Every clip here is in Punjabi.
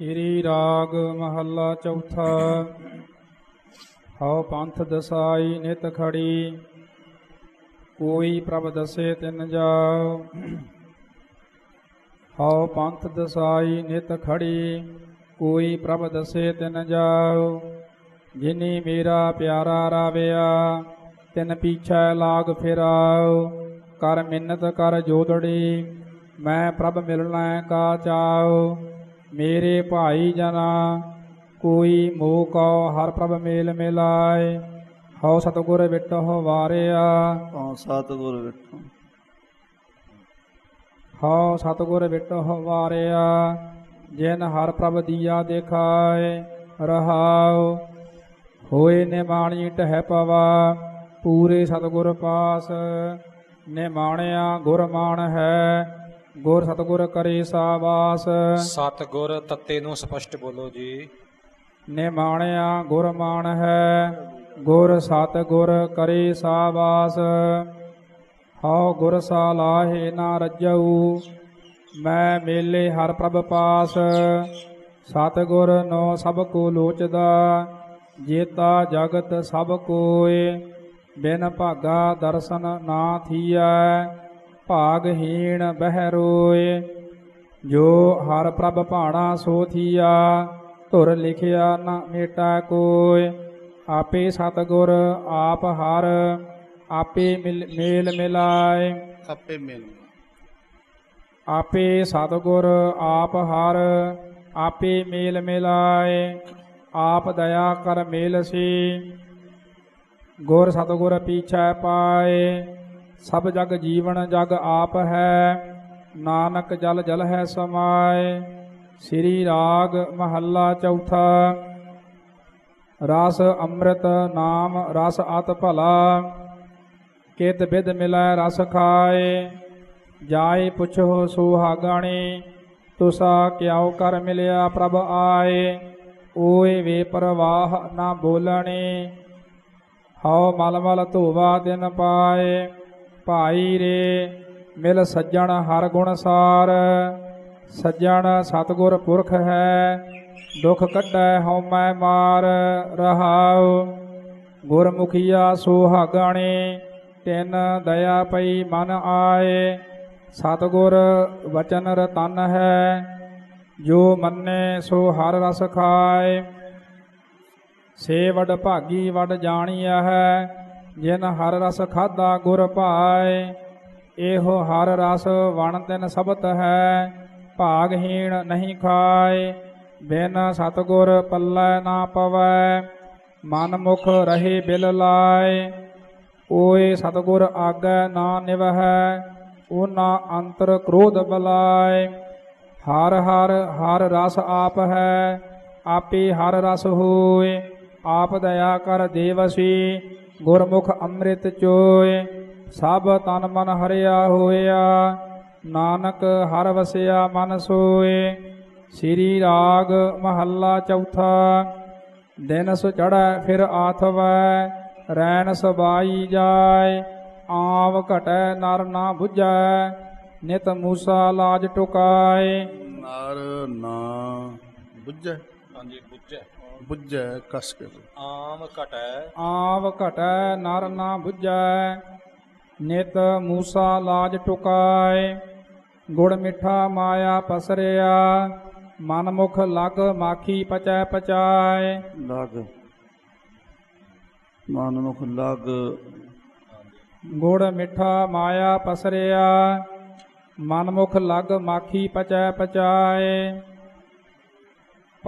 ਸ੍ਰੀ ਰਾਗ ਮਹੱਲਾ ਚੌਥਾ। ਹਉ ਪੰਥ ਦਸਾਈ ਨਿਤ ਖੜੀ, ਕੋਈ ਪ੍ਰਭ ਦਸੇ ਤਿਨ ਜਾਉ। ਹਉ ਪੰਥ ਦਸਾਈ ਨਿਤ ਖੜੀ, ਕੋਈ ਪ੍ਰਭ ਦਸੇ ਤਿਨ ਜਾਉ। ਜਿਨੀ ਮੇਰਾ ਪਿਆਰਾ ਰਾਵਿਆ, ਤਿਨ ਪੀਛੈ ਲਾਗ ਫਿਰਾਉ। ਕਰ ਮਿੰਨਤ ਕਰ ਜੋਦੜੀ ਮੈਂ ਪ੍ਰਭ ਮਿਲਣਾ ਕਾ ਚਾਉ। ਮੇਰੇ ਭਾਈ ਜਨਾ ਕੋਈ ਮੋਹ ਕਉ ਹਰ ਪ੍ਰਭ ਮੇਲ ਮਿਲਾਏ। ਹਉ ਸਤਗੁਰ ਵਿਟਹੁ ਵਾਰਿਆ। ਤਾਂ ਸਤਿਗੁਰ ਵਿਟੋ ਹਉ ਸਤਗੁਰ ਵਿਟਹੁ ਵਾਰਿਆ। ਜਿਨ ਹਰ ਪ੍ਰਭ ਦੀਆ ਦੇਖਾਏ ਰਹਾਉ। ਹੋਏ ਨਿਮਾਣੀ ਟਹਿ ਪਵਾ ਪੂਰੇ ਸਤਗੁਰ ਪਾਸ। ਨਿਮਾਣਿਆ ਗੁਰ ਮਾਨ ਹੈ ਗੁਰ ਸਤਗੁਰ ਕਰੇ ਸਾਵਾਸ। ਸਤ ਗੁਰ ਤੱਤੇ ਨੂੰ ਸਪਸ਼ਟ ਬੋਲੋ ਜੀ। ਨਿਮਾਣਿਆ ਗੁਰ ਮਾਨ ਹੈ ਗੁਰ ਸਤ ਗੁਰ ਕਰੇ ਸਾਵਾਸ। ਹਉ ਗੁਰ ਸਾਲਾਹੇ ਨਾ ਰਜਉ ਮੈਂ ਮੇਲੇ ਹਰ ਪ੍ਰਭ ਪਾਸ। ਸਤ ਗੁਰ ਨੋ ਸਭ ਕੋ ਲੋਚਦਾ ਜੇਤਾ ਜਗਤ ਸਭ ਕੋਏ। ਬਿਨ ਭਾਗਾ ਦਰਸ਼ਨ ਨਾ ਥੀਐ ਭਾਗਹੀਣ ਬਹਿ ਰੋਏ ਜੋ ਹਰ ਪ੍ਰਭ ਭਾਣਾ ਸੋ ਥੀਆ ਧੁਰ ਲਿਖਿਆ ਨਾ ਮੇਟਾ ਕੋਇ ਆਪੇ ਸਤਗੁਰ ਆਪ ਹਰ ਆਪੇ ਮਿਲ- ਮੇਲ ਮਿਲਾਏ। ਆਪੇ ਮਿਲ। ਆਪੇ ਸਤਗੁਰ ਆਪ ਹਰ ਆਪੇ ਮੇਲ ਮਿਲਾਏ। ਆਪ ਦਇਆ ਕਰ ਮੇਲ ਸੀ ਗੁਰ ਸਤਗੁਰ ਪੀਛੈ ਪਾਏ। ਸਭ ਜਗ ਜੀਵਨ ਜਗ ਆਪ ਹੈ, ਨਾਨਕ ਜਲ ਜਲ ਹੈ ਸਮਾਏ, ਸ੍ਰੀ ਰਾਗ ਮਹੱਲਾ ਚੌਥਾ। ਰਸ ਅੰਮ੍ਰਿਤ ਨਾਮ ਰਸ ਅਤ ਭਲਾ, ਕਿਤ ਬਿਦ ਮਿਲੈ ਰਸ ਖਾਏ, ਜਾਏ ਪੁੱਛੋ ਸੁਹਾਗਾਣੀ, ਤੁਸਾ ਕਿਉ ਕਰ ਮਿਲਿਆ ਪ੍ਰਭ ਆਏ, ਓਏ ਵੇ ਪ੍ਰਵਾਹ ਨਾ ਬੋਲਣੀ, ਹਉ ਮਲ ਮਲ ਧੋਵਾ ਦਿਨ ਪਾਏ। ਭਾਈ ਰੇ, ਮਿਲ ਸੱਜਣ ਹਰ ਗੁਣ ਸਾਰ। ਸੱਜਣ ਸਤਗੁਰ ਪੁਰਖ ਹੈ, ਦੁਖ ਕੱਢੈ ਹਉਮੈ ਮਾਰ। ਰਹਾਉ ਗੁਰਮੁਖੀਆ ਸੁਹਾਗਣੇ ਤਿਨ ਦਇਆ ਪਈ ਮਨ ਆਏ। ਸਤਗੁਰ ਵਚਨ ਰਤਨ ਹੈ, ਜੋ ਮੰਨੇ ਸੋ ਹਰ ਰਸ ਖਾਏ। ਸੇ ਵਡ ਭਾਗੀ ਵਡ ਜਾਣੀਆ ਹੈ ਜਿਨ ਹਰ ਰਸ ਖਾਦਾ ਗੁਰ ਭਾਏ, ਇਹੋ ਹਰ ਰਸ ਵਣ ਤਿਨ ਸਬਤ ਹੈ ਭਾਗਹੀਣ ਨਹੀਂ ਖਾਏ। ਬਿਨ ਸਤਗੁਰ ਪੱਲੇ ਨਾ ਪਵੈ, ਮਨ ਮੁਖ ਰਹੇ ਬਿਲ ਲਾਏ। ਓਏ ਸਤਗੁਰ ਆਗੈ ਨਾ ਨਿਵਹੈ ਉਹਨਾਂ ਅੰਤਰ ਕ੍ਰੋਧ ਬਲਾਏ। ਹਰ ਹਰ ਹਰ ਰਸ ਆਪ ਹੈ, ਆਪੇ ਹਰ ਰਸ ਹੋਏ। ਆਪ ਦਇਆ ਕਰ ਦੇਵਸੀ ਗੁਰਮੁਖ ਅੰਮ੍ਰਿਤ ਚੋਏ, ਸਭ ਤਨ ਮਨ ਹਰਿਆ ਹੋਇਆ। ਨਾਨਕ ਹਰ ਵਸਿਆ ਮਨ ਸੋਏ। ਸ੍ਰੀ ਰਾਗ ਮਹੱਲਾ ਚੌਥਾ, ਦਿਨ ਸੁ ਚੜੈ ਫਿਰ ਆਥਵੈ, ਰੈਣ ਸਬਾਈ ਜਾਏ। ਆਵ ਘਟੈ ਨਰ ਨਾ 부ਝੈ ਨਿਤ ਮੂਸਾ ਲਾਜ ਟੁਕਾਏ। ਨਰ ਨਾ ਬੁੱਝੈ। ਹਾਂਜੀ ਬੁੱਝੈ ਬੁੱਝੈ ਕਸ ਕੇ। ਆਮ ਘਟੈ ਆਵ ਘਟੈ ਨਰ ਨਾ 부ਝੈ ਨਿਤ ਮੂਸਾ ਲਾਜ ਟੁਕਾਏ ਗੁੜ ਮਿੱਠਾ ਮਾਇਆ ਪਸਰਿਆ ਮਨ ਮੁਖ ਲਗ ਮਾਖੀ ਪਚੈ ਪਚਾਏ। ਲਗ। ਮਨ ਮੁਖ ਲਗ। ਗੁੜ ਮਿੱਠਾ ਮਾਇਆ ਪਸਰਿਆ ਮਨ ਮੁਖ ਲਗ ਮਾਖੀ ਪਚੈ ਪਚਾਏ।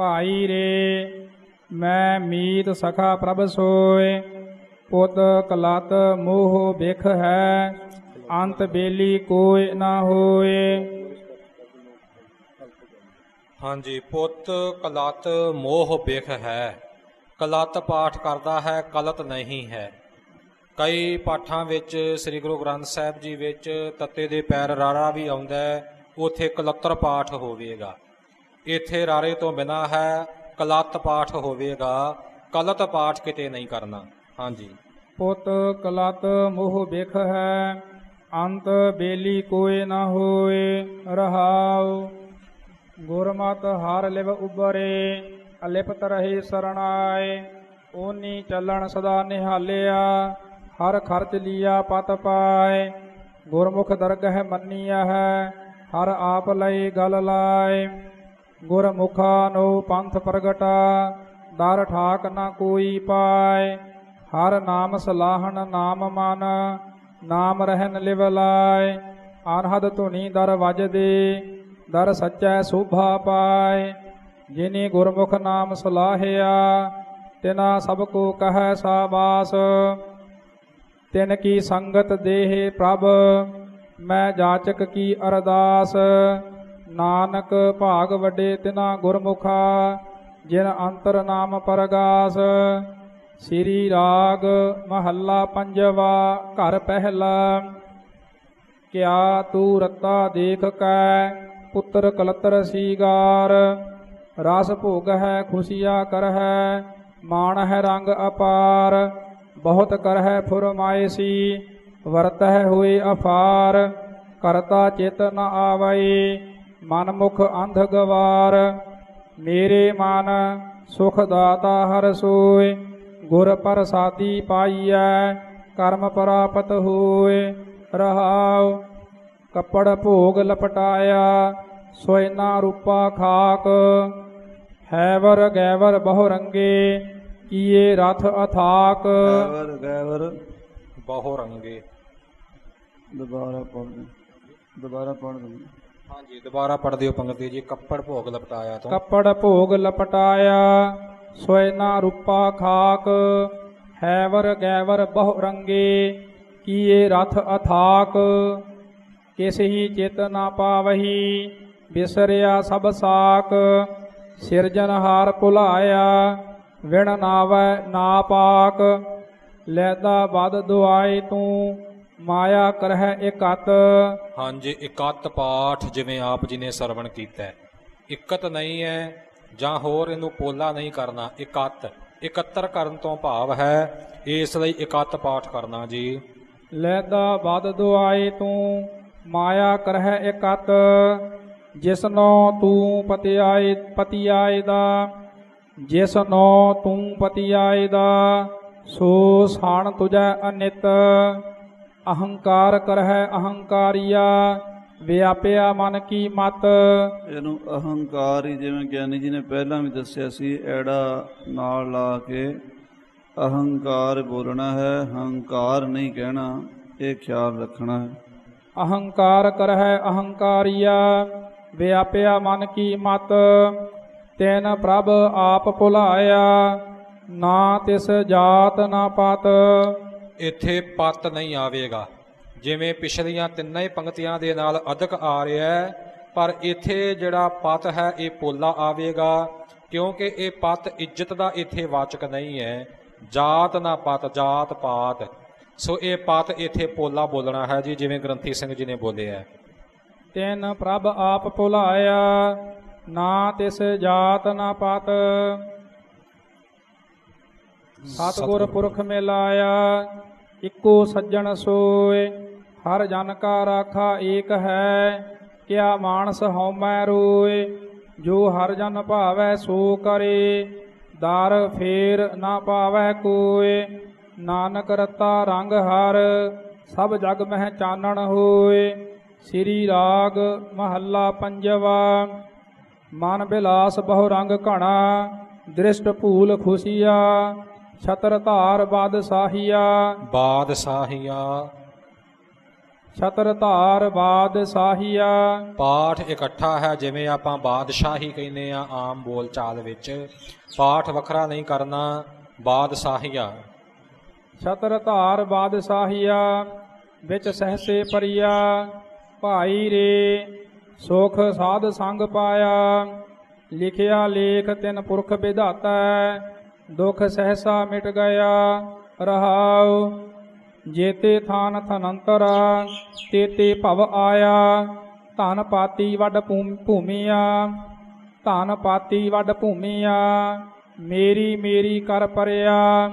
ਭਾਈ ਰੇ, ਮੈਂ ਮੀਤ ਸਖਾ ਪ੍ਰਭ ਸੋਏ, ਪੁੱਤ ਕਲਤ ਮੋਹ ਬਿਖ ਹੈ, ਅੰਤ ਬੇਲੀ ਕੋਇ ਨਾ ਹੋਏ। ਹਾਂਜੀ, ਪੁੱਤ ਕਲਤ ਮੋਹ ਬਿਖ ਹੈ, ਕਲਤ ਪਾਠ ਕਰਦਾ ਹੈ, ਕਲਤ ਨਹੀਂ ਹੈ। ਕਈ ਪਾਠਾਂ ਵਿੱਚ ਸ੍ਰੀ ਗੁਰੂ ਗ੍ਰੰਥ ਸਾਹਿਬ ਜੀ ਵਿੱਚ ਤੱਤੇ ਦੇ ਪੈਰ ਰਾਰਾ ਵੀ ਆਉਂਦਾ ਹੈ, ਉਥੇ ਕਲੱਤਰ ਪਾਠ ਹੋਵੇਗਾ। ਇੱਥੇ ਰਾਰੇ ਤੋਂ ਬਿਨਾ ਹੈ, ਕਲਤ ਪਾਠ ਹੋਵੇਗਾ, ਕਲਤ ਪਾਠ ਕਿਤੇ ਨਹੀਂ ਕਰਨਾ। ਹਾਂਜੀ। ਪੁੱਤ ਕਲਤ ਮੋਹ ਬਿਖ ਹੈ, ਅੰਤ ਬੇਲੀ ਕੋਇ ਨਾ ਹੋਏ ਰਹਾਉ। ਗੁਰਮਤਿ ਹਰ ਲਿਵ ਉਬਰੇ ਅਲਿਪਤ ਰਹੇ ਸਰਣਾਏ। ਓਨੀ ਚੱਲਣ ਸਦਾ ਨਿਹਾਲਿਆ, ਹਰ ਖਰਚ ਲੀਆ ਪਤ ਪਾਏ। ਗੁਰਮੁਖ ਦਰਗਹਿ ਮੰਨੀਆ ਹੈ, ਹਰ ਆਪ ਲਈ ਗਲ ਲਾਏ। ਗੁਰਮੁਖਾ ਨੋ ਪੰਥ ਪ੍ਰਗਟਾ, ਦਰ ਠਾਕ ਨਾ ਕੋਈ ਪਾਏ। ਹਰ ਨਾਮ ਸਲਾਹਣ ਨਾਮ ਮਨ, ਨਾਮ ਰਹਿਨ ਲਿਵ ਲਾਏ। ਅਨਹਦ ਧੁਨੀ ਦਰ ਵਜਦੇ ਦਰ ਸੱਚੈ ਸੋਭਾ ਪਾਏ। ਜਿਨੇ ਗੁਰਮੁਖ ਨਾਮ ਸਲਾਹਿਆ, ਤਿਨਾ ਸਭ ਕੋ ਕਹੈ ਸਾਬਾਸ। ਤਿਨ ਕੀ ਸੰਗਤ ਦੇਹ ਪ੍ਰਭ, ਮੈਂ ਜਾਚਕ ਕੀ ਅਰਦਾਸ। ਨਾਨਕ ਭਾਗ ਵੱਡੇ ਤਿਨਾ ਗੁਰਮੁਖਾ, ਜਿਨ ਅੰਤਰ ਨਾਮ ਪਰਗਾਸ। ਸ੍ਰੀ ਰਾਗ ਮਹੱਲਾ ਪੰਜਵਾ, ਘਰ ਪਹਿਲਾ। ਕਿਆ ਤੂੰ ਰਤਾ ਦੇਖ ਕੈ, ਪੁੱਤਰ ਕਲਤਰ ਸੀਗਾਰ। ਰਸ ਭੋਗ ਹੈ, ਖੁਸ਼ੀਆ ਕਰ ਹੈ ਮਾਣ ਹੈ ਰੰਗ ਅਪਾਰ। ਬਹੁਤ ਕਰ ਹੈ ਫੁਰਮਾਇਸੀ ਵਰਤ ਹੈ ਹੋਏ ਅਫਾਰ। ਕਰਤਾ ਚੇਤ ਨ ਆਵਈ ਮਨ ਮੁਖ ਅੰਧ ਗਵਾਰ ਮੇਰੇ ਮਨ ਸੁਖ ਦਾਤਾ ਹਰ ਸੋਏ ਗੁਰ ਪ੍ਰਸਾਦੀ ਪਾਈਐ ਕਰਮ ਪ੍ਰਾਪਤ ਹੋਏ ਰਹਾਉ। ਕੱਪੜ ਭੋਗ ਲਪਟਾਇਆ ਸੋਇਨਾ ਰੂਪਾ ਖਾਕ। ਹੈਵਰ ਗੈਵਰ ਬਹੁ ਰੰਗੇ ਕੀਏ ਰਥ ਅਥਾਕ। ਗੈਵਰ ਗੈਵਰ ਬਹੁ ਰੰਗੇ ਦੁਬਾਰਾ ਪੜ੍ਹ ਦੁਬਾਰਾ ਪੜ੍ਹ ਦੇ ਹਾਂਜੀ, ਦੁਬਾਰਾ ਪੜ੍ਹ ਦਿਓ ਪੰਗਤੀ ਜੀ, ਕੱਪੜ ਭੋਗ ਲਪਟਾਇਆ ਤੋਂ। ਕੱਪੜ ਭੋਗ ਲਪਟਾਇਆ ਸੋਇਨਾ ਰੂਪਾ ਖਾਕ, ਹੈਵਰ ਗੈਵਰ ਬਹੁ ਰੰਗੇ, ਕੀਏ ਰਥ ਅਥਾਕ। ਕਿਸ ਹੀ ਚਿਤ ਨਾ ਪਾਵਹੀ, ਬਿਸਰਿਆ ਸਭ ਸਾਕ। ਸਿਰਜਨਹਾਰ ਭੁਲਾਇਆ, ਵਿਣ ਨਾਵੈ ਨਾ ਪਾਕ। ਲੈਦਾ ਬਦ ਦੁਆਏ ਤੂੰ ਮਾਇਆ ਕਰਹਿ ਇਕਤ। ਹਾਂਜੀ ਇਕੱਤ ਪਾਠ ਜਿਵੇਂ ਆਪ ਜੀ ਨੇ ਸਰਵਣ ਕੀਤਾ। ਇਕਤ ਨਹੀਂ ਹੈ ਜਾਂ ਹੋਰ ਇਹਨੂੰ ਪੋਲਾ ਨਹੀਂ ਕਰਨਾ ਇਕੱਤ। ਇਕੱਤਰ ਕਰਨ ਤੋਂ ਭਾਵ ਹੈ ਇਸ ਲਈ ਇਕੱਤ ਪਾਠ ਕਰਨਾ ਜੀ। ਲੈਦਾ ਬਦ ਦੁਆਏ ਤੂੰ ਮਾਇਆ ਕਰਹਿ ਇਕਤ। ਜਿਸਨੋ ਤੂੰ ਪਤਿਆਏ ਪਤਿਆਏ ਦਾ ਜਿਸਨੋ ਤੂੰ ਪਤਿਆਏ ਦਾ ਸੋ ਸਾਣ ਤੁਜੈ ਅਨਿਤ। ਅਹੰਕਾਰ ਕਰਹਿ ਅਹੰਕਾਰੀਆ ਵਿਆਪਿਆ ਮਨ ਕੀ ਮਤ। ਇਹਨੂੰ ਅਹੰਕਾਰ ਹੀ ਜਿਵੇਂ ਗਿਆਨੀ ਜੀ ਨੇ ਪਹਿਲਾਂ ਵੀ ਦੱਸਿਆ ਸੀ ਐੜਾ ਨਾਲ ਲਾ ਕੇ ਅਹੰਕਾਰ ਬੋਲਣਾ ਹੈ ਹੰਕਾਰ ਨਹੀਂ ਕਹਿਣਾ ਇਹ ਖਿਆਲ ਰੱਖਣਾ ਹੈ। ਅਹੰਕਾਰ ਕਰਹਿ ਅਹੰਕਾਰੀਆ ਵਿਆਪਿਆ ਮਨ ਕੀ ਮਤ। ਤੈਨ ਪ੍ਰਭ ਆਪ ਭੁਲਾਇਆ ਨਾ ਤਿਸ ਜਾਤ ਨਾ ਪਤ। ਇੱਥੇ ਪਤ ਨਹੀਂ ਆਵੇਗਾ। ਜਿਵੇਂ ਪਿਛਲੀਆਂ ਤਿੰਨਾਂ ਹੀ ਪੰਕਤੀਆਂ ਦੇ ਨਾਲ ਅਧਿਕ ਆ ਰਿਹਾ ਹੈ ਪਰ ਇੱਥੇ ਜਿਹੜਾ ਪਤ ਹੈ ਇਹ ਪੋਲਾ ਆਵੇਗਾ ਕਿਉਂਕਿ ਇਹ ਪਤ ਇੱਜ਼ਤ ਦਾ ਇੱਥੇ ਵਾਚਕ ਨਹੀਂ ਹੈ। ਜਾਤ ਨਾ ਪਤ ਜਾਤ ਪਾਤ। ਸੋ ਇਹ ਪਤ ਇੱਥੇ ਪੋਲਾ ਬੋਲਣਾ ਹੈ ਜੀ ਜਿਵੇਂ ਗ੍ਰੰਥੀ ਸਿੰਘ ਜੀ ਨੇ ਬੋਲਿਆ ਹੈ। ਤੈਨ ਪ੍ਰਭ ਆਪ ਭੁਲਾਇਆ ਨਾ ਤਿਸ ਜਾਤ ਨਾ ਪਤ। ਸਤਿਗੁਰ। ਪੁਰਖ ਮਿਲਾਇਆ ਇੱਕੋ ਸੱਜਣ ਸੋਏ, ਹਰ ਜਨ ਕਾ ਰਾਖਾ ਏਕ ਹੈ, ਕਿਆ ਮਾਨਸ ਹਉਮੈ ਰੋਏ, ਜੋ ਹਰ ਜਨ ਭਾਵੈ ਸੋ ਕਰੇ, ਦਰ ਫੇਰ ਨਾ ਪਾਵੈ ਕੋਏ, ਨਾਨਕ ਰਤਾ ਰੰਗ ਹਰ, ਸਭ ਜਗ ਮਹਿ ਚਾਨਣ ਹੋਏ, ਸ੍ਰੀ ਰਾਗ ਮਹੱਲਾ ਪੰਜਵਾ, ਮਨ ਬਿਲਾਸ ਬਹੁ ਰੰਗ ਘਣਾ, ਦ੍ਰਿਸ਼ਟ ਭੂਲ ਖੁਸ਼ੀਆ ਛਤਰ ਧਾਰ ਬਾਦ ਸਾਹੀਆ ਬਾਦਸ਼ਾਹੀਆ। ਛਤਰ ਧਾਰ ਬਾਦ ਸਾਹੀਆ ਪਾਠ ਇਕੱਠਾ ਹੈ ਜਿਵੇਂ ਆਪਾਂ ਬਾਦਸ਼ਾਹੀ ਕਹਿੰਦੇ ਆ ਆਮ ਬੋਲ ਚਾਲ ਵਿੱਚ। ਪਾਠ ਵੱਖਰਾ ਨਹੀਂ ਕਰਨਾ ਬਾਦਸ਼ਾਹੀਆ। ਛਤਰ ਧਾਰ ਬਾਦ ਸਾਹੀਆ ਵਿੱਚ ਸਹਸੇ ਪਰਿਆ ਭਾਈ ਰੇ ਸੁਖ ਸਾਧ ਸੰਗ ਪਾਇਆ। ਲਿਖਿਆ ਲੇਖ ਤਿਨ ਪੁਰਖ ਵਿਧਾਤਾ ਦੁਖ ਸਹਸਾ ਮਿਟ ਗਿਆ, ਰਹਾਉ, ਜੇਤੇ ਥਾਨ ਥਨੰਤਰਾ, ਤੇਤੇ ਭਵ ਆਇਆ, ਧਨ ਪਾਤੀ ਵੱਡ ਭੂਮ- ਭੂਮੀਆ, ਧਨ ਪਾਤੀ ਵੱਡ ਭੂਮੀਆ, ਮੇਰੀ ਮੇਰੀ ਕਰ ਪਰਿਆ,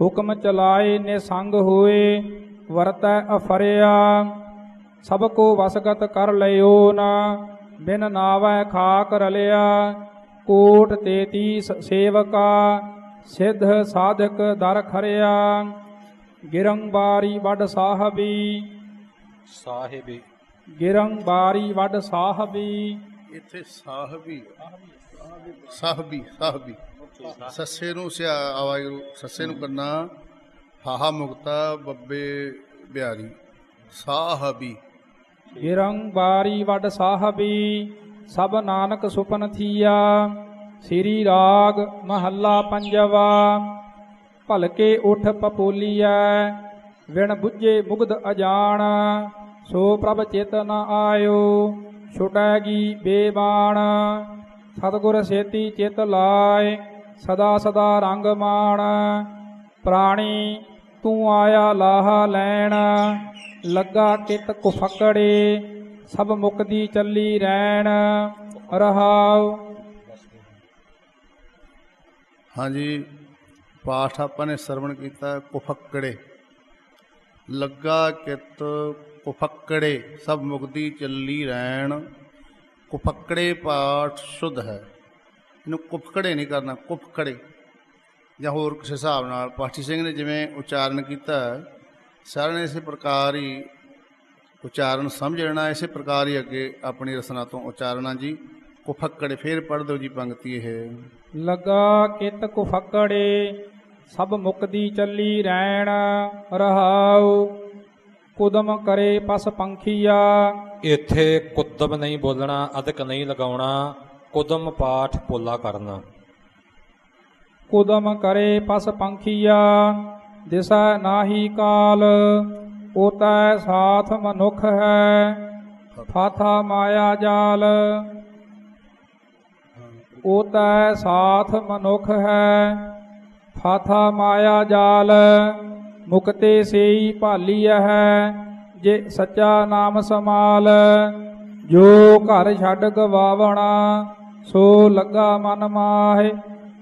ਹੁਕਮ ਚਲਾਏ ਨੇ ਸੰਗ ਹੋਏ, ਵਰਤੈ ਅਫਰਿਆ, ਸਭ ਕੋ ਵਸਗਤ ਕਰ ਲਿਓ ਨਾ, ਬਿਨ ਨਾਵੈ ਖਾਕ ਰਲਿਆ, ਕੋਟ ਤੇਤੀ ਸ- ਸੇਵਕਾ ਸਿੱਧ ਸਾਧਕ ਦਰ ਖਰਿਆ ਗਿਰੰਬਾਰੀ ਵੱਡ ਸਾਹਿਬੀ। ਸਾਹਿਬੀ। ਗਿਰੰਬਾਰੀ ਵੱਡ ਸਾਹਿਬੀ। ਇੱਥੇ ਸਾਹਿਬੀ ਸਾਹਿਬੀ ਸਾਹਿਬੀ। ਸੱਸੇ ਨੂੰ ਸਿਆ ਆਵਾਜ਼ ਸੱਸੇ ਨੂੰ ਕਰਨਾ। ਹਾਹਾ ਮੁਕਤਾ ਬੱਬੇ ਬਿਹਾਰੀ। ਸਾਹਿਬੀ। ਗਿਰੰਬਾਰੀ ਵੱਡ ਸਾਹਿਬੀ। ਸਭ ਨਾਨਕ ਸੁਪਨ ਥੀਆ। ਸ੍ਰੀ ਰਾਗ ਮਹੱਲਾ ਪੰਜਵਾ ਭਲਕੇ ਉਠ ਪਪੋਲੀਐ, ਵਿਣ ਬੁੱਝੇ ਮੁਗਧ ਅਜਾਣ, ਸੋ ਪ੍ਰਭ ਚਿਤ ਨ ਆਇਓ ਛੁਟੈਗੀ ਬੇਬਾਣ। ਸਤਿਗੁਰ ਸੇਤੀ ਚਿਤ ਲਾਏ ਸਦਾ ਸਦਾ ਰੰਗ ਮਾਣ। ਪ੍ਰਾਣੀ, ਤੂੰ ਆਇਆ ਲਾਹਾ ਲੈਣ, ਲੱਗਾ ਕਿਤ ਕੁਫਕੜੇ ਸਭ ਮੁਕਦੀ ਚੱਲੀ ਰਹਿਣ ਰਹਾਉ ਹਾਂਜੀ, ਪਾਠ ਆਪਾਂ ਨੇ ਸਰਵਣ ਕੀਤਾ, ਕੁਫੱਕੜੇ। ਲੱਗਾ ਕਿਤ ਕੁਫੱਕੜੇ, ਸਭ ਮੁਕਤੀ ਚੱਲੀ ਰਹਿਣ ਕੁਫੱਕੜੇ ਪਾਠ ਸ਼ੁੱਧ ਹੈ। ਇਹਨੂੰ ਕੁਫਕੜੇ ਨਹੀਂ ਕਰਨਾ, ਕੁਫਕੜੇ। ਜਾਂ ਹੋਰ ਕਿਸੇ ਹਿਸਾਬ ਨਾਲ, ਪਾਠੀ ਸਿੰਘ ਨੇ ਜਿਵੇਂ ਉਚਾਰਨ ਕੀਤਾ, ਸਾਰਿਆਂ ਨੇ ਇਸੇ ਪ੍ਰਕਾਰ ਹੀ ਉਚਾਰਨ ਸਮਝ ਲੈਣਾ, ਇਸੇ ਪ੍ਰਕਾਰ ਹੀ ਅੱਗੇ ਆਪਣੀ ਰਸਨਾ ਤੋਂ ਉਚਾਰਨਾ ਜੀ। ਕੁਫੱਕੜੇ ਫੇਰ ਪੜ੍ਹ ਦਿਓ ਜੀ ਪੰਕਤੀ ਇਹ ਲੱਗਾ ਕਿਤ ਕੁਫਕੜੇ ਸਭ ਮੁਕਦੀ ਚੱਲੀ ਰਹਿਣ ਰਹਾਉ ਕੁਦਮ ਕਰੇ ਪਸ ਪੰਖੀਆ ਇੱਥੇ ਕੁਦਮ ਨਹੀਂ ਬੋਲਣਾ ਅਧਿਕ ਨਹੀਂ ਲਗਾਉਣਾ ਕੁਦਮ ਪਾਠ ਪੋਲਾ ਕਰਨਾ ਕੁਦਮ ਕਰੇ ਪਸ ਪੰਖੀਆ ਦਿਸੈ ਨਾਹੀ ਕਾਲ ਓਤੈ ਸਾਥ ਮਨੁਖ ਹੈ ਫਾਥਾ ਮਾਇਆ ਜਾਲ ਓਤੈ ਸਾਥ ਮਨੁਖ ਹੈ, ਫਾਥਾ ਮਾਇਆ ਜਾਲ, ਮੁਕਤੇ ਸੇਈ ਭਾਲੀ ਹੈ, ਜੇ ਸੱਚਾ ਨਾਮ ਸਮਾਲ, ਜੋ ਘਰ ਛੱਡ ਗਵਾਵਣਾ, ਸੋ ਲੱਗਾ ਮਨ ਮਾਹੇ,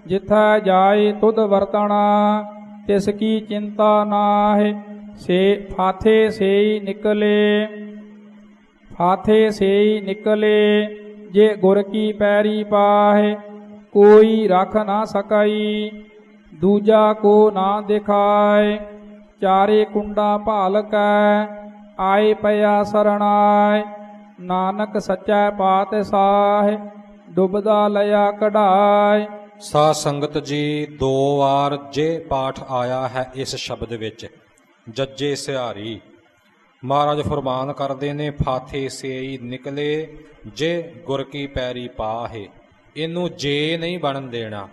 ਜਿਥੈ ਜਾਏ ਤੁਧ ਵਰਤਣਾ, ਤਿਸ ਕੀ ਚਿੰਤਾ ਨਾਹਿ, ਸੇ ਫਾਥੇ ਸੇਈ ਨਿਕਲੇ, ਫਾਥੇ ਸੇਈ ਨਿਕਲੇ। ਜੇ ਗੁਰ ਕੀ ਪੈਰੀ ਪਾਹੇ, ਕੋਈ ਰਖ ਨਾ ਸਕਈ, ਦੂਜਾ ਕੋ ਨਾ ਦਿਖਾਏ, ਚਾਰੇ ਕੁੰਡਾ ਭਾਲ ਕੈ, ਆਏ ਪਿਆ ਸਰਣਾਏ, ਨਾਨਕ ਸੱਚਾ ਪਾਤ ਸਾਹਿ, ਡੁੱਬਦਾ ਲਿਆ ਕਢਾਏ। ਸਾ ਸੰਗਤ ਜੀ, ਦੋ ਵਾਰ ਜੇ ਪਾਠ ਆਇਆ ਹੈ ਇਸ ਸ਼ਬਦ ਵਿੱਚ, ਜੱਜੇ ਸਿਹਾਰੀ ਮਹਾਰਾਜ ਫਰਮਾਨ ਕਰਦੇ ਨੇ, ਫਾਥੇ ਸੇਈ ਨਿਕਲੇ ਜੇ ਗੁਰ ਕੀ ਪੈਰੀ ਪਾਹੇ। ਇਹਨੂੰ ਜੇ ਨਹੀਂ ਬਣਨ ਦੇਣਾ।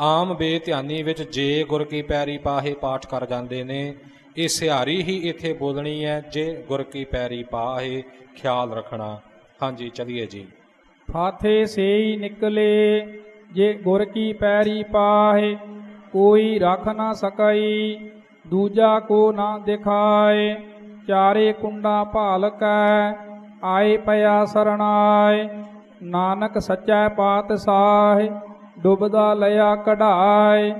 ਆਮ ਬੇਧਿਆਨੀ ਵਿੱਚ ਜੇ ਗੁਰ ਕੀ ਪੈਰੀ ਪਾਹੇ ਪਾਠ ਕਰ ਜਾਂਦੇ ਨੇ। ਇਹ ਸਿਹਾਰੀ ਹੀ ਇੱਥੇ ਬੋਲਣੀ ਹੈ, ਜੇ ਗੁਰ ਕੀ ਪੈਰੀ ਪਾਹੇ ਖਿਆਲ ਰੱਖਣਾ। ਹਾਂਜੀ, ਚਲਿਏ ਜੀ। ਫਾਥੇ ਸੇਈ ਨਿਕਲੇ ਜੇ ਗੁਰ ਕੀ ਪੈਰੀ ਪਾਹੇ, ਕੋਈ ਰੱਖ ਨਾ ਸਕਈ, ਦੂਜਾ ਕੋ ਨਾ ਦਿਖਾਏ। ਚਾਰੇ ਕੁੰਡਾ ਭਾਲ ਕੈ ਆਏ ਪਿਆ ਸਰਣਾਏ ਨਾਨਕ ਸੱਚੈ ਪਾਤਸ਼ਾਹ ਡੁਬਦਾ ਲਿਆ ਕਢਾਏ।